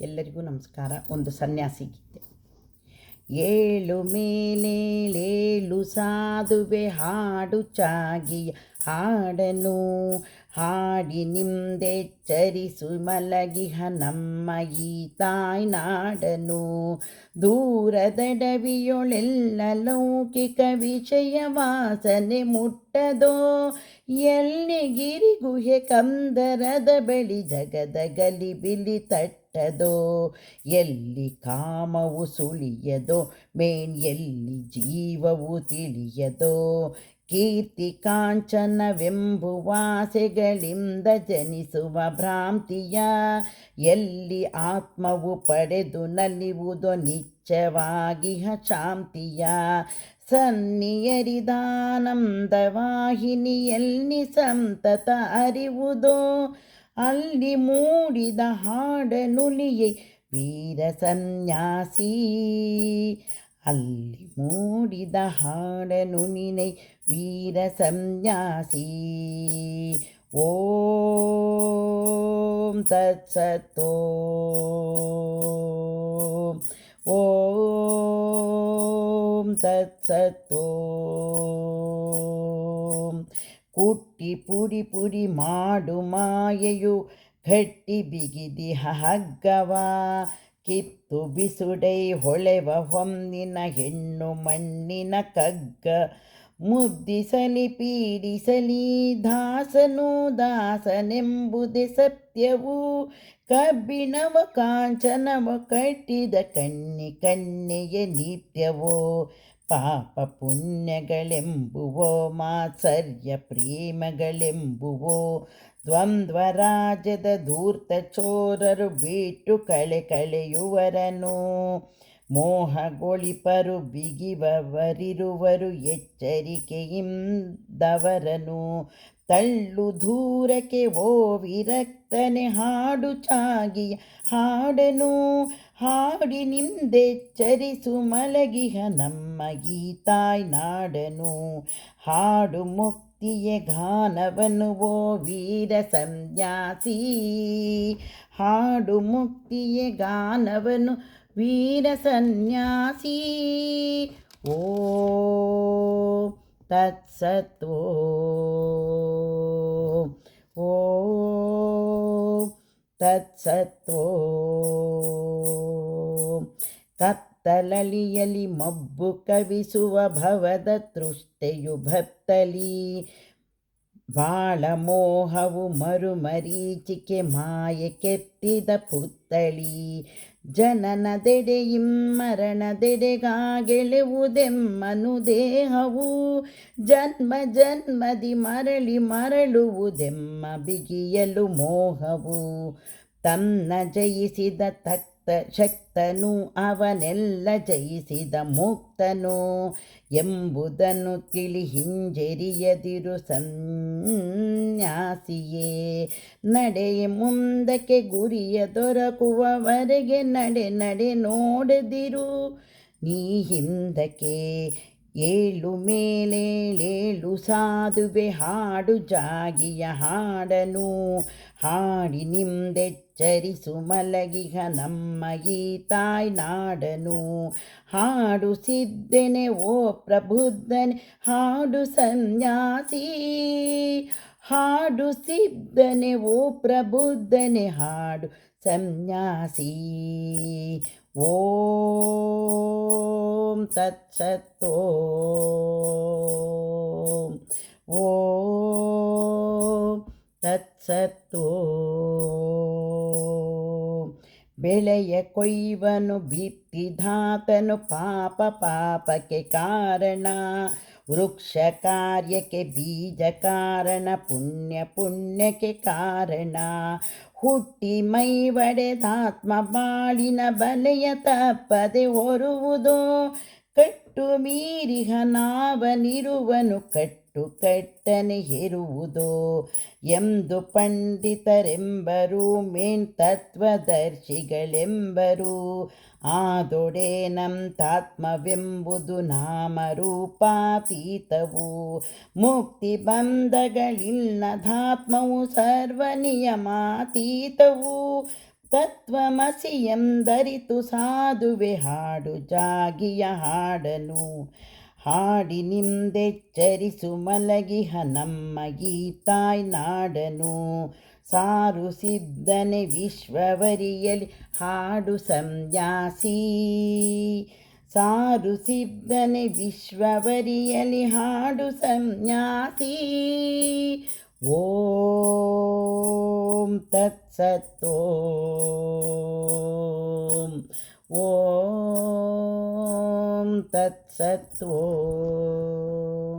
ಎಲ್ಲರಿಗೂ ನಮಸ್ಕಾರ. ಒಂದು ಸನ್ಯಾಸಿ ಗೀತೆ. ಏಳು ಮೇಲೇಳೇಳು ಸಾಧುವೆ ಹಾಡು ಚಾಗಿಯ ಹಾಡನು. ಹಾಡಿ ನಿಮ್ದೆಚ್ಚರಿಸು ಮಲಗಿಹ ನಮ್ಮ ಈ ತಾಯ್ನಾಡನು ದೂರದಡವಿಯೊಳೆಲ್ಲ ಲೌಕಿಕ ವಿಷಯ ವಾಸನೆ ಮುಟ್ಟದೋ. ಎಲ್ಲಿ ಗಿರಿ ಗುಹೆ ಕಂದರದ ಬಳಿ ಜಗದ ಗಲಿಬಿಲಿ ತಟ್ಟದೋ ಎಲ್ಲಿ ಕಾಮವು ಸುಳಿಯದೋ? ಮೇನ್ ಎಲ್ಲಿ ಜೀವವು ತಿಳಿಯದೋ? ಕೀರ್ತಿ ಕಾಂಚನವೆಂಬುವಾಸೆಗಳಿಂದ ಜನಿಸುವ ಭ್ರಾಂತಿಯ, ಎಲ್ಲಿ ಆತ್ಮವು ಪಡೆದು ನಲಿವುದೋ ನಿಚ್ಚವಾಗಿಹ ಶಾಂತಿಯ. ಸನ್ನಿಯರಿದಾನಂದ ವಾಹಿನಿಯಲ್ಲಿ ಸಂತತ ಅರಿವುದೋ? ಅಲ್ಲಿ ಮೂಡಿದ ಹಾಡನುಲಿಯೇ ವೀರ ಸನ್ಯಾಸಿ ಅಲ್ಲಿ ಮೂಡಿದ ಹಾಡನುನಿನೈ ವೀರ ಸನ್ಯಾಸಿ ಓಂ ತತ್ಸತ್ತೋ ಓಂ ತತ್ಸತ್ತೋ ಕುಟ್ಟಿ ಪುಡಿ ಪುಡಿ ಮಾಡು ಮಾಯೆಯು ಕಟ್ಟಿ ಬಿಗಿದಿ ಹಗ್ಗವ. ಕಿತ್ತು ಬಿಸುಡೈ ಹೊಳೆವ ಹೊಂದಿನ ಹೆಣ್ಣು ಮಣ್ಣಿನ ಕಗ್ಗ. ಮುದ್ದಿಸಲಿ ಪೀಡಿಸಲಿ ದಾಸನು ದಾಸನೆಂಬುದೇ ಸತ್ಯವು. ಕಬ್ಬಿಣವ ಕಾಂಚನವ ಕಟ್ಟಿದ ಕಣ್ಣಿ ಕಣ್ಣೆಯ ನಿತ್ಯವೋ. ಪಾಪ ಪುಣ್ಯಗಳೆಂಬುವೋ ಮಾತ್ಸರ್ಯ ಪ್ರೇಮಗಳೆಂಬುವೋ, ದ್ವಂದ್ವರಾಜದ ಧೂರ್ತ ಚೋರರು ಬಿಟ್ಟು ಕಳೆ ಕಳೆಯುವರನು. ಮೋಹಗೊಳಿಪರು ಬಿಗಿವವರಿರುವರು, ಎಚ್ಚರಿಕೆಯಿಂದವರನು. ತಳ್ಳು ದೂರಕ್ಕೆ ಓ ವಿರಕ್ತನೆ ಹಾಡು ಚಾಗಿಯ ಹಾಡನು. ಹಾಡಿ ನಿಂದೆಚ್ಚರಿಸು ಮಲಗಿಹ ನಮ್ಮ ಗೀತಾಯ್ ನಾಡನು. ಹಾಡು ಮುಕ್ತಿಯ ಗಾನವನು ಓ ವೀರ ಸಂನ್ಯಾಸಿ. ಹಾಡು ಮುಕ್ತಿಯ ಗಾನವನು ವೀರ ಸನ್ಯಾಸಿ. ಓ ತತ್ಸತ್ವೋ ಓ ತತ್ಸತ್ವೋ ಕತ್ತಲಳಿಯಲಿ ಮಬ್ಬು ಕವಿಸುವ ಭವದ ತೃಷ್ಟೆಯು ಭತ್ತಲಿ. ಬಾಳ ಮೋಹವು ಮರುಮರೀಚಿಕೆ ಮಾಯೆ ಕೆತ್ತಿದ ಪುತ್ತಳಿ ಜನನದೆಡೆಯಿಂ ಮರಣದೆಡೆಗಾಗೆಳೆವುದೆಮ್ಮನು ದೇಹವು. ಜನ್ಮ ಜನ್ಮದಿ ಮರಳಿ ಮರಳುವುದೆಮ್ಮ ಬಿಗಿಯಲು ಮೋಹವು. ತನ್ನ ಜಯಿಸಿದ ತಕ್ಕ ಶಕ್ತನು ಅವನೆಲ್ಲ ಜಯಿಸಿದ ಮುಕ್ತನು ಎಂಬುದನ್ನು ತಿಳಿ ಹಿಂಜರಿಯದಿರು ಸನ್ಯಾಸಿಯೇ. ನಡೆಯ ಮುಂದಕ್ಕೆ ಗುರಿಯ ದೊರಕುವವರೆಗೆ ನಡೆ ನಡೆ ನೋಡದಿರು. ನೀ ಹಿಂದಕ್ಕೆ ಏಳು ಮೇಲೇಳೇಳು ಸಾಧುವೆ ಹಾಡು ಜಾಗಿಯ ಹಾಡನು. ಹಾಡಿ ನಿಮ್ದೆಚ್ಚರಿಸು ಮಲಗಿಹ ನಮ್ಮ ಈ ತಾಯ್ನಾಡನು ಹಾಡು ಸಿದ್ದೆನೆ ಓ ಪ್ರಬುದ್ಧನೆ, ಹಾಡು ಸನ್ಯಾಸಿ. ಹಾಡು ಸಿದ್ದನೆ ಓ ಪ್ರಬುದ್ಧನೆ, ಹಾಡು ಸನ್ಯಾಸಿ. ಓಂ ತತ್ಸತ್ತೋ ओ ತತ್ಸತ್ತು. ಬೆಳೆಯ ಕೊಯ್ವನು ಬಿತ್ತಿದಾತನು ಪಾಪ ಪಾಪಕ್ಕೆ ಕಾರಣ. ವೃಕ್ಷ ಕಾರ್ಯಕ್ಕೆ ಬೀಜ ಕಾರಣ, ಪುಣ್ಯ ಪುಣ್ಯಕ್ಕೆ ಕಾರಣ. ಹುಟ್ಟಿ ಮೈ ಒಡೆದಾತ್ಮ ಬಾಳಿನ ಬಲೆಯ ತಪ್ಪದೆ ಹೊರುವುದೋ. ಕಟ್ಟು ಮೀರಿಹ ನಾವನಿರುವನು ಕಟ್ಟು ಕಟ್ಟನೆ ಇರುವುದು ಎಂದು ಪಂಡಿತರೆಂಬರು ಮೇನ್ ತತ್ವದರ್ಶಿಗಳೆಂಬರು ಆದೊಡೆ ನಂತಾತ್ಮವೆಂಬುದು ನಾಮರೂಪಾತೀತವು. ಮುಕ್ತಿ ಬಂಧಗಳಿಲ್ಲದಾತ್ಮವು ಸರ್ವ ನಿಯಮಾತೀತವು ತತ್ವಮಸಿ ಎಂದರಿತು ಸಾಧುವೆ ಹಾಡು ಜಾಗಿಯ ಹಾಡನು. ಹಾಡಿ ನಿಂದೆಚ್ಚರಿಸು ಮಲಗಿಹ ನಮ್ಮ ಗೀತಾಯ್ ನಾಡನು. ಸಾರು ಸಿದ್ಧನೆ ವಿಶ್ವವರಿಯಲಿ ಹಾಡು ಸಂನ್ಯಾಸಿ. ಸಾರು ಸಿದ್ಧನೆ ವಿಶ್ವವರಿಯಲಿ ಹಾಡು ಸಂನ್ಯಾಸಿ. ಓಂ ತತ್ಸತ್ ಓಂ ಓಂ ತತ್ಸತ್ ಓಂ